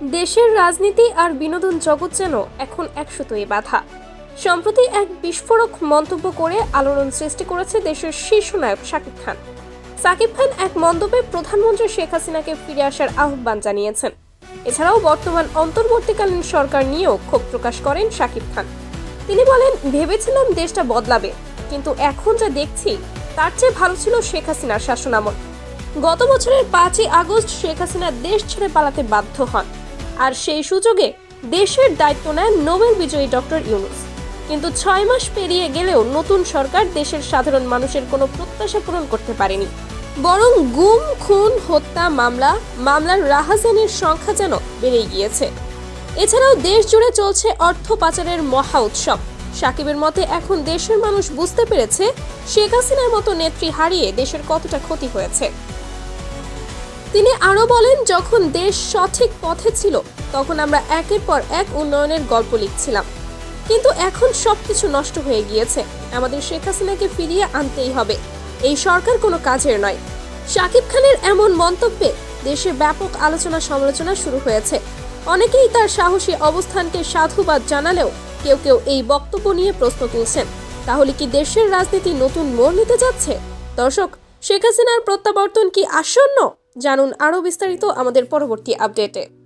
দেশের রাজনীতি আর বিনোদন জগৎ যেন এখন একশোতই বাধা। সম্প্রতি এক বিস্ফোরক মন্তব্য করে আলোড়ন সৃষ্টি করেছে দেশের শীর্ষ নায়ক শাকিব খান। সাকিব খান এক মন্তব্যে প্রধানমন্ত্রী শেখ হাসিনাকে ফিরে আসার আহ্বান জানিয়েছেন। এছাড়াও বর্তমান অন্তর্বর্তীকালীন সরকার নিয়েও ক্ষোভ প্রকাশ করেন শাকিব খান। তিনি বলেন, ভেবেছিলাম দেশটা বদলাবে, কিন্তু এখন যা দেখছি, তার চেয়ে ভালো ছিল শেখ হাসিনার শাসনামল গত বছরের পাঁচই আগস্ট শেখ হাসিনা দেশ ছেড়ে পালাতে বাধ্য হন। আর সেই সুযোগে দেশের দায়িত্ব নেন নোবেল বিজয়ী ডক্টর ইউনুস। কিন্তু ছয় মাস পেরিয়ে গেলেও নতুন সরকার দেশের সাধারণ মানুষের কোনো প্রত্যাশা পূরণ করতে পারেনি। বরং গুম, খুন, হত্যা মামলা, মামলার রাহাজানির সংখ্যা যেন বেড়ে গিয়েছে। এছাড়াও দেশ জুড়ে চলছে অর্থ পাচারের মহা উৎসব। সাকিবের মতে এখন দেশের মানুষ বুঝতে পেরেছে শেখ হাসিনার মতো নেত্রী হারিয়ে দেশের কতটা ক্ষতি হয়েছে। তিনি আরও বলেন, যখন দেশ সঠিক পথে ছিল, তখন আমরা একের পর এক উন্নয়নের গল্প লিখছিলাম। কিন্তু এখন সবকিছু নষ্ট হয়ে গিয়েছে। আমাদের শেখ হাসিনাকে ফিরিয়ে আনতেই হবে। এই সরকার কোনো কাজের নয়। শাকিব খানের এমন মন্তব্যে দেশে ব্যাপক আলোচনা সমালোচনা শুরু হয়েছে। অনেকেই তার সাহসী অবস্থানকে সাধুবাদ জানালেও কেউ কেউ এই বক্তব্য নিয়ে প্রশ্ন তুলছেন। তাহলে কি দেশের রাজনীতি নতুন মোড় নিতে যাচ্ছে? দর্শক, শেখ হাসিনার প্রত্যাবর্তন কি আসন্ন? জানুন আরও বিস্তারিত আমাদের পরবর্তী আপডেটে।